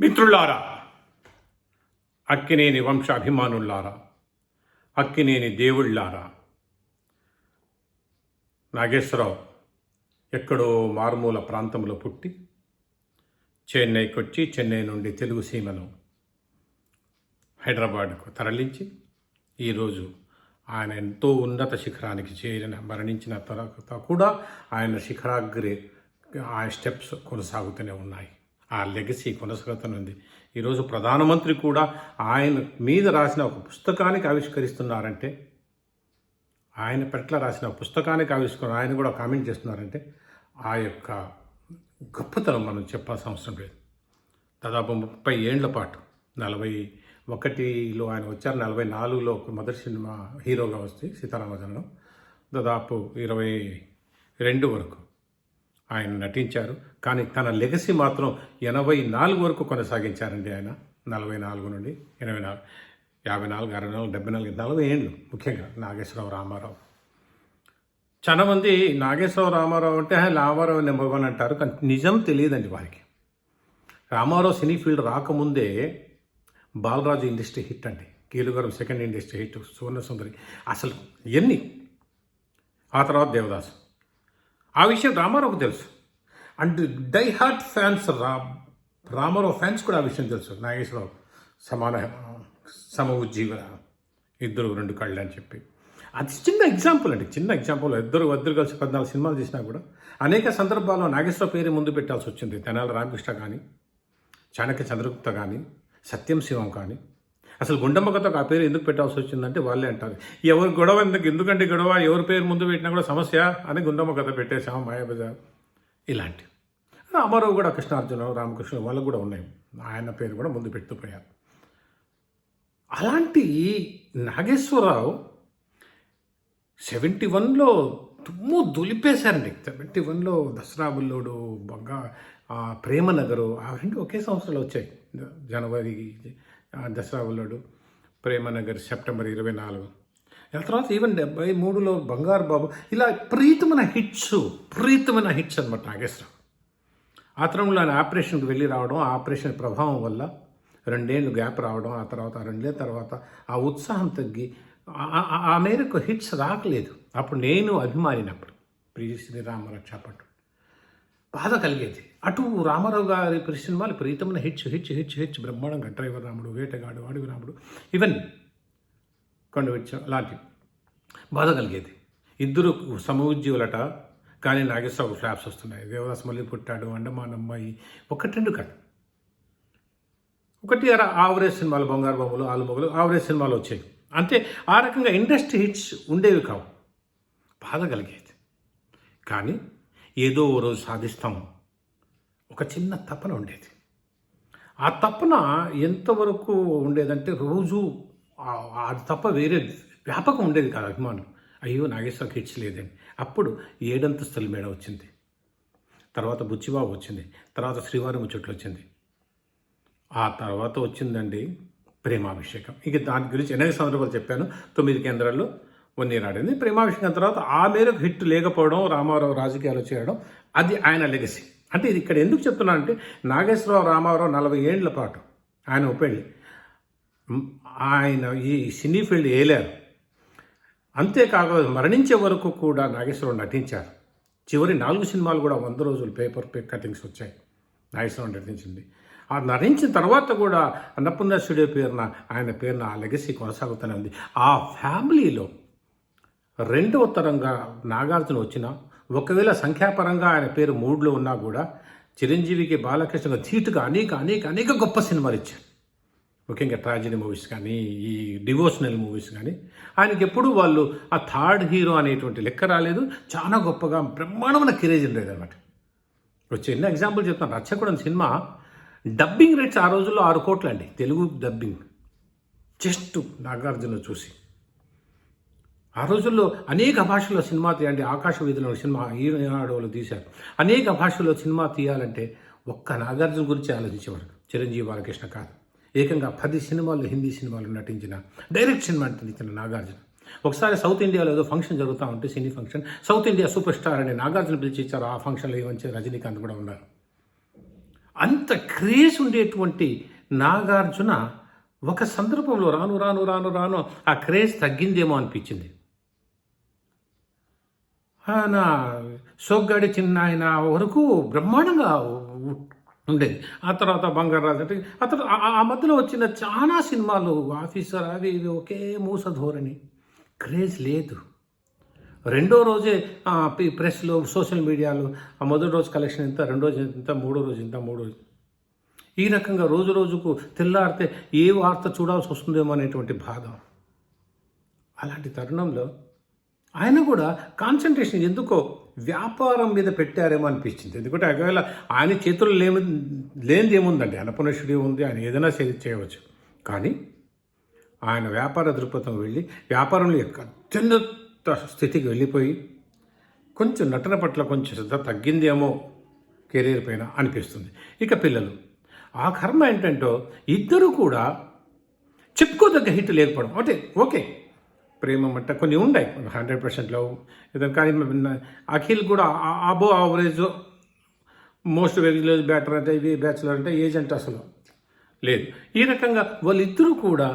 మిత్రులారా అక్కినేని వంశాభిమానులారా అక్కినేని దేవుళ్ళారా నాగేశ్వరరావు ఎక్కడో మారుమూల ప్రాంతంలో పుట్టి చెన్నైకి వచ్చి చెన్నై నుండి తెలుగు సీమను హైదరాబాద్కు తరలించి ఈరోజు ఆయన ఎంతో ఉన్నత శిఖరానికి చేరిన మరణించిన తర్వాత కూడా ఆయన శిఖరాగ్రి ఆ స్టెప్స్ కొనసాగుతూనే ఉన్నాయి. ఆ లెగసీ కొనసాగుతుంది ఈరోజు ప్రధానమంత్రి కూడా ఆయన మీద రాసిన ఒక పుస్తకానికి ఆవిష్కరిస్తున్నారంటే ఆయన పట్ల రాసిన పుస్తకానికి ఆవిష్కరణ ఆయన కూడా కామెంట్ చేస్తున్నారంటే ఆ యొక్క గొప్పతనం మనం చెప్పాల్సిన అవసరం లేదు. దాదాపు ముప్పై ఏండ్ల పాటు నలభై ఒకటిలో ఆయన వచ్చారు నలభై నాలుగులో ఒక మొదటి సినిమా హీరోగా వస్తే సీతారామచంద్రం దాదాపు ఇరవై రెండు వరకు ఆయన నటించారు. కానీ తన లెగసీ మాత్రం ఎనభై నాలుగు వరకు కొనసాగించారండి ఆయన. నలభై నాలుగు నుండి ఎనభై నాలుగు యాభై నాలుగు అరవై నాలుగు డెబ్బై నాలుగు నలభై ఏళ్ళు ముఖ్యంగా నాగేశ్వరరావు రామారావు. చాలా మంది నాగేశ్వరరావు రామారావు అంటే ఆయన రామారావు నెంబర్ వన్ అంటారు కానీ నిజం తెలియదండి వారికి. రామారావు సినీ ఫీల్డ్ రాకముందే బాలరాజు ఇండస్ట్రీ హిట్ అండి. కీలుగారు second industry hit Suvarna Sundari. అసలు ఎన్ని? ఆ తర్వాత దేవదాసు. ఆ విషయం రామారావుకు తెలుసు. అండ్ డై హార్ట్ ఫ్యాన్స్ రా రామారావు ఫ్యాన్స్ కూడా ఆ విషయం తెలుసు. నాగేశ్వరరావు సమాన సమ ఉజ్జీవన ఇద్దరు రెండు కళ్ళు అని చెప్పి. అది చిన్న ఎగ్జాంపుల్ అండి చిన్న ఎగ్జాంపుల్ ఇద్దరు ఇద్దరు కలిసి పద్నాలుగు సినిమాలు చేసినా కూడా అనేక సందర్భాల్లో నాగేశ్వర పేరు ముందు పెట్టాల్సి వచ్చింది. తెనాలి రామకృష్ణ కానీ చాణక్య చంద్రగుప్త కానీ సత్యం శివం కానీ అసలు గుండమ్మ కథకు ఆ పేరు ఎందుకు పెట్టాల్సి వచ్చిందంటే వాళ్ళే అంటారు. ఎవరు గొడవ ఎందుకు ఎందుకంటే గొడవ ఎవరి పేరు ముందు పెట్టినా కూడా సమస్య అని గుండమ్మ కథ పెట్టేశాం మాయాబజార్. ఇలాంటి రామారావు కూడా కృష్ణార్జున రామకృష్ణ వాళ్ళకు కూడా ఉన్నాయి. ఆయన పేరు కూడా ముందు పెడుతూ పోయారు. అలాంటి నాగేశ్వరరావు సెవెంటీ వన్లో తుమ్ము దులిపేశారండి. సెవెంటీ వన్లో దసరా బుల్లోడు బంగా ఆ, ప్రేమ నగరు ఆ రెండు ఒకే సంవత్సరాలు వచ్చాయి. జనవరి దసరా బుల్లోడు ప్రేమ నగర్ సెప్టెంబర్ ఇరవై నాలుగు. ఆ తర్వాత ఈవెన్ డెబ్బై మూడులో బంగారు బాబు ఇలా ప్రీతమైన హిట్స్ ప్రీతమైన హిట్స్ అనమాట నాగేశ్వరరావు. ఆ తరంలో ఆయన ఆపరేషన్కి వెళ్ళి రావడం ఆ ఆపరేషన్ ప్రభావం వల్ల రెండేళ్ళు గ్యాప్ రావడం ఆ తర్వాత రెండేళ్ళ తర్వాత ఆ ఉత్సాహం తగ్గి ఆ- మేరకు హిట్స్ రాకలేదు. అప్పుడు నేను అభిమానినప్పుడు ప్రియ శ్రీరామ చేపట్టు. బాధ కలిగేది. అటు రామారావు గారి ప్రతి సినిమాలు ప్రీతమైన హెచ్ హెచ్ హెచ్ హెచ్ బ్రహ్మాండంగా డ్రైవర్ రాముడు వేటగాడు అడుగు రాముడు. ఇవన్నీ కొండవచ్చం అలాంటి బాధ కలిగేది. ఇద్దరు సమఉజ్జీవులట కానీ నాగేశ్వరరావు ఫ్లాప్స్ వస్తున్నాయి. దేవదాస్ మళ్ళీ పుట్టాడు అండమాన్ అమ్మాయి. ఒకటి రెండు కాదు. ఒకటి అర ఆవరేజ్ సినిమాలు బంగారు బొమ్మలు ఆలుమొగలు ఆవరేజ్ సినిమాలు వచ్చేవి. అంటే ఆ రకంగా ఇండస్ట్రీ హిట్స్ ఉండేవి కావు. బాధ కలిగేది. కానీ ఏదో ఓ రోజు సాధిస్తాము. ఒక చిన్న తపన ఉండేది. ఆ తపన ఎంతవరకు ఉండేదంటే రోజు ఆ- అది తప్ప వేరే వ్యాపకం ఉండేది కాదు అభిమానం అయ్యో నాగేశ్వరకి ఇచ్చలేదని అప్పుడు ఏడంతస్తుల మేడ వచ్చింది. తర్వాత బుచ్చిబాబు వచ్చింది. తర్వాత శ్రీవారి ముచ్చట్లు వచ్చింది. ఆ తర్వాత వచ్చిందండి ప్రేమాభిషేకం. ఇక దాని గురించి అనేక సందర్భాలు చెప్పాను. తొమ్మిది కేంద్రాల్లో వన్ ప్రేమాభిషేకం తర్వాత ఆ మేరకు హిట్ లేకపోవడం రామారావు రాజకీయాలు చేయడం అది ఆయన లెగసీ. అంటే ఇది ఇక్కడ ఎందుకు చెప్తున్నా అంటే నాగేశ్వరరావు రామారావు నలభై ఏండ్ల పాటు ఆయన ఉపేళ్ళి. ఆయన ఈ సినీ ఫీల్డ్ ఏలారు. అంతేకాక మరణించే వరకు కూడా నాగేశ్వరరావు నటించారు. చివరి నాలుగు సినిమాలు కూడా వంద రోజులు పేపర్ పే కటింగ్స్ వచ్చాయి. నాగేశ్వరరావు నటించింది. ఆ నటించిన తర్వాత కూడా అన్నపూర్ణ స్టూడియో పేరున ఆయన పేరున ఆ లెగసీ కొనసాగుతూనే ఉంది. ఆ ఫ్యామిలీలో రెండవ తరంగా నాగార్జున వచ్చిన ఒకవేళ సంఖ్యాపరంగా ఆయన పేరు మూడులో ఉన్నా కూడా చిరంజీవికి బాలకృష్ణ ధీటుగా అనేక అనేక అనేక గొప్ప సినిమాలు ఇచ్చారు. ముఖ్యంగా ట్రాజడీ మూవీస్ కానీ ఈ డివోషనల్ మూవీస్ కానీ. ఆయనకి ఎప్పుడు వాళ్ళు ఆ థర్డ్ హీరో అనేటువంటి లెక్క రాలేదు. చాలా గొప్పగా బ్రహ్మాండమైన కెరేజ్ ఉండేది అనమాట. ఒక చిన్న ఎగ్జాంపుల్ చెప్తాను. రచ్చకూడని సినిమా డబ్బింగ్ రేట్స్ ఆ రోజుల్లో ఆరు కోట్లు అండి తెలుగు డబ్బింగ్. జస్ట్ నాగార్జున చూసి. ఆ రోజుల్లో అనేక భాషల్లో సినిమా తీయండి ఆకాశ వీధిలో సినిమా ఈనాడు తీశారు. అనేక భాషల్లో సినిమా తీయాలంటే ఒక్క నాగార్జున గురించి ఆలోచించేవారు. చిరంజీవి బాలకృష్ణ కాదు. ఏకంగా పది సినిమాల్లో హిందీ సినిమాలు నటించిన డైరెక్ట్ సినిమా నటించిన నాగార్జున. ఒకసారి సౌత్ ఇండియాలో ఏదో ఫంక్షన్ జరుగుతూ ఉంటే cine function south India super star అని నాగార్జున పిలిచి ఇచ్చారు ఆ ఫంక్షన్లో ఏమంచి రజనీకాంత్ కూడా ఉన్నారు. అంత క్రేజ్ ఉండేటువంటి నాగార్జున ఒక సందర్భంలో రాను రాను రాను రాను ఆ క్రేజ్ తగ్గిందేమో అనిపించింది. నా సోగ్గాడి చిన్న ఆయన వరకు బ్రహ్మాండంగా ఉండేది. ఆ తర్వాత బంగారాజు అంటే ఆ ఆ- ఆ మధ్యలో వచ్చిన చాలా సినిమాలు ఆఫీసర్ అవి ఇవి ఒకే మూస ధోరణి. క్రేజ్ లేదు. రెండో రోజే ప్రెస్లో సోషల్ మీడియాలో ఆ మొదటి రోజు కలెక్షన్ ఎంత రెండో రోజు ఎంత మూడో రోజు ఎంత మూడో రోజు. ఈ రకంగా రోజు రోజుకు తెల్లారితే ఏ వార్త చూడాల్సి వస్తుందేమో అనేటువంటి బాధ. అలాంటి తరుణంలో ఆయన కూడా కాన్సన్ట్రేషన్ ఎందుకో వ్యాపారం మీద పెట్టారేమో అనిపించింది. ఎందుకంటే ఒకవేళ ఆయన చేతుల్లో లేని లేనిది ఏముందండి? అన్నపూర్ణ ఉంది ఆయన ఏదైనా చే- చేయవచ్చు. కానీ ఆయన వ్యాపార దృక్పథం వెళ్ళి వ్యాపారంలో యొక్క అత్యున్నత స్థితికి వెళ్ళిపోయి కొంచెం నటన పట్ల కొంచెం శ్రద్ధ తగ్గిందేమో కెరీర్ పైన అనిపిస్తుంది. ఇక పిల్లలు ఆ కర్మ ఏంటంటే ఇద్దరు కూడా చెప్పుకోదగ్గ హిట్ లేకపోవడం. అంటే ఓకే ప్రేమ మట్ట కొన్ని ఉన్నాయి హండ్రెడ్ పర్సెంట్ లవ్. కానీ అఖిల్ కూడా అబో అవరేజ్ మోస్ట్ వెజిలేజ్ బ్యాటర్ అంటే ఇవి బ్యాచులర్ అంటే ఏజెంట్ అసలు లేదు. ఈ రకంగా వాళ్ళిద్దరూ కూడా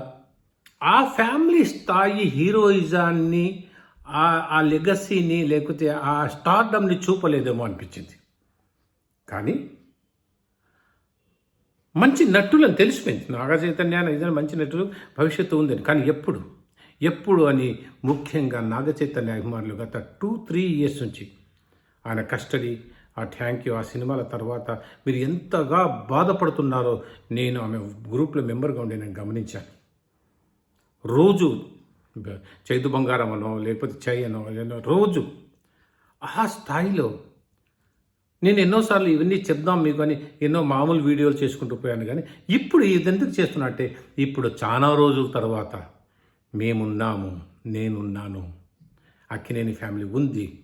ఆ ఫ్యామిలీ స్థాయి హీరోయిజాన్ని ఆ ఆ లెగసీని లేకపోతే ఆ స్టార్డమ్ని చూపలేదేమో అనిపించింది. కానీ మంచి నటులని తెలిసిపోయింది. నాగ చైతన్యాన్ని ఏదైనా మంచి నటులు భవిష్యత్తు ఉందని. కానీ ఎప్పుడు? ఎప్పుడు అని ముఖ్యంగా నాగచైతన్య అభిమానులు గత టూ త్రీ ఇయర్స్ నుంచి ఆయన కస్టడీ ఆ థ్యాంక్ యూ ఆ సినిమాల తర్వాత మీరు ఎంతగా బాధపడుతున్నారో నేను ఆమె గ్రూప్లో మెంబర్గా ఉండి నేను గమనించాను. రోజు చైతు బంగారం అనో లేకపోతే చై అనో రోజు ఆ స్థాయిలో నేను ఎన్నోసార్లు ఇవన్నీ చెప్దాం మీకు అని ఎన్నో మామూలు వీడియోలు చేసుకుంటూ పోయాను కానీ ఇప్పుడు ఇది ఎందుకు చేస్తున్నట్టే ఇప్పుడు చాలా రోజుల తర్వాత మేమున్నాము నేనున్నాను. అక్కినేని ఫ్యామిలీ ఉంది.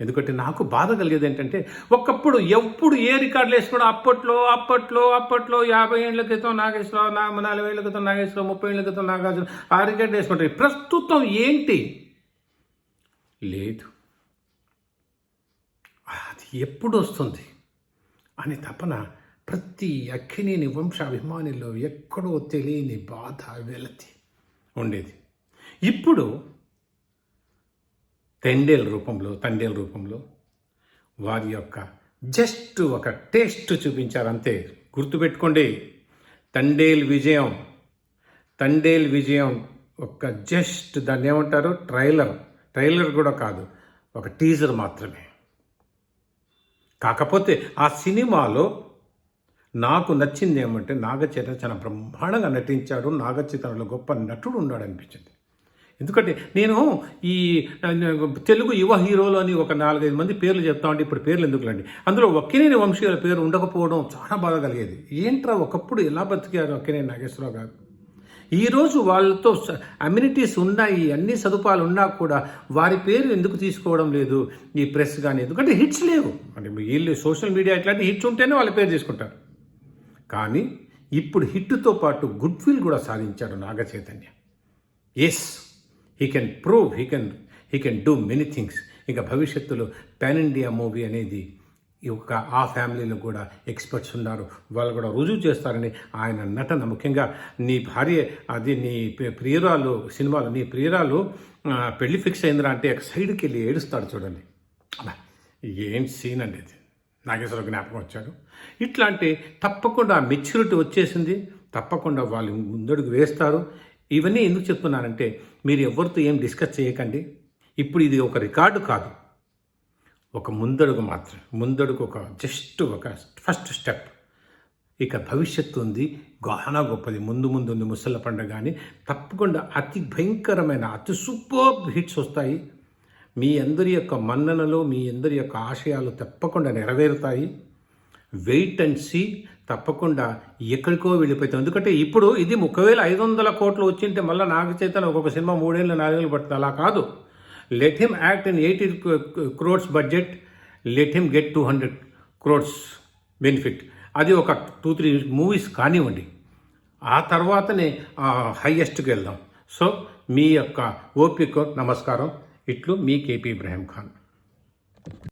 ఎందుకంటే నాకు బాధ కలిగేది ఏంటంటే ఒకప్పుడు ఎప్పుడు ఏ రికార్డులు వేసుకోవడం అప్పట్లో అప్పట్లో అప్పట్లో యాభై ఏళ్ళ క్రితం నాగేశ్వరరావు నా నలభై ఏళ్ళ క్రితం నాగేశ్వరరావు ముప్పై ఏళ్ళ క్రితం నాగార్జున ఆ రికార్డు వేసుకుంటారు ప్రస్తుతం ఏంటి? లేదు. అది ఎప్పుడు వస్తుంది? అనే తపన ప్రతి అక్కినేని వంశాభిమానిలో ఎక్కడో తెలియని బాధ వెలతి. ఉండేది. ఇప్పుడు తెండేల రూపంలో తండేల రూపంలో వారి యొక్క జస్ట్ ఒక టేస్ట్ చూపించారంతే. గుర్తుపెట్టుకోండి తండేల్ విజయం తండేల్ విజయం ఒక జస్ట్ దాన్ని ఏమంటారు? ట్రైలర్. ట్రైలర్ కూడా కాదు ఒక టీజర్ మాత్రమే. కాకపోతే ఆ సినిమాలో నాకు నచ్చింది ఏమంటే నాగచైతన్య చాలా బ్రహ్మాండంగా నటించాడు. నాగచైతన్యలో గొప్ప నటుడు ఉన్నాడు అనిపించింది. ఎందుకంటే నేను ఈ తెలుగు యువ హీరోలు అని ఒక నాలుగైదు మంది పేర్లు చెప్తా ఉంటే ఇప్పుడు పేర్లు ఎందుకులండి? అందులో ఒక్కినేని వంశీయుల పేరు ఉండకపోవడం చాలా బాధ కలిగేది. ఏంట్రా ఒకప్పుడు ఎలా బతికారు ఒక్కినేని నాగేశ్వరరావు గారు? ఈరోజు వాళ్ళతో అమ్యూనిటీస్ ఉన్నాయి అన్ని సదుపాయాలు ఉన్నా కూడా వారి పేరు ఎందుకు తీసుకోవడం లేదు? ఈ ప్రెస్ కానీ ఎందుకంటే హిట్స్ లేవు. అంటే వీళ్ళు సోషల్ మీడియా ఇట్లాంటి హిట్స్ ఉంటేనే వాళ్ళ పేరు తీసుకుంటారు. కానీ ఇప్పుడు హిట్తో పాటు గుడ్ విల్ కూడా సాధించాడు Naga Chaitanya yes he can prove he can he can do many things ఇంకా భవిష్యత్తులో పాన్ ఇండియా మూవీ అనేది ఈ ఒక ఆ ఫ్యామిలీలో కూడా ఎక్స్పర్ట్స్ ఉన్నారు. వాళ్ళు కూడా రుజువు చేస్తారని ఆయన నటన. ముఖ్యంగా నీ భార్య అది నీ ప్రియురాలు సినిమాలు నీ ప్రియురాలు పెళ్ళి ఫిక్స్ అయిందిరా అంటే ఒక సైడ్కి వెళ్ళి ఏడుస్తాడు చూడండి. అలా ఏం సీన్ అండి ఇది? నాగేశ్వర జ్ఞాపకం వచ్చాడు. ఇట్లాంటి తప్పకుండా మెచ్యూరిటీ వచ్చేసింది. తప్పకుండా వాళ్ళు ముందడుగు వేస్తారు. ఇవన్నీ ఎందుకు చెప్తున్నానంటే మీరు ఎవరితో ఏం డిస్కస్ చేయకండి. ఇప్పుడు ఇది ఒక రికార్డు కాదు. ఒక ముందడుగు మాత్రం ముందడుగు ఒక జస్ట్ ఒక ఫస్ట్ స్టెప్. ఇక భవిష్యత్తు ఉంది. గానా గొప్పది. ముందు ముందు ఉంది ముసళ్ళ పండుగ కానీ తప్పకుండా అతి భయంకరమైన అతి సూపర్ హిట్స్ వస్తాయి. మీ అందరి యొక్క మన్ననలు మీ అందరి యొక్క ఆశయాలు తప్పకుండా నెరవేరుతాయి. వెయిట్ అండ్ సీ తప్పకుండా ఎక్కడికో వెళ్ళిపోతాం. ఎందుకంటే ఇప్పుడు ఇది ముప్పై వేల ఐదు వందల కోట్లు వచ్చింటే మళ్ళీ నాగ చైతన్య ఒక్కొక్క సినిమా మూడేళ్ళు నాలుగేళ్ళు పడుతుంది. అలా కాదు. Let him act in eighty crores budget let him get two hundred crores benefit అది ఒక టూ త్రీ మూవీస్ కానివ్వండి. ఆ తర్వాతనే హైయెస్ట్కి వెళ్దాం. సో మీ యొక్క ఓపిక నమస్కారం. ఇట్లు మీ కేపీ ఇబ్రాహిం ఖాన్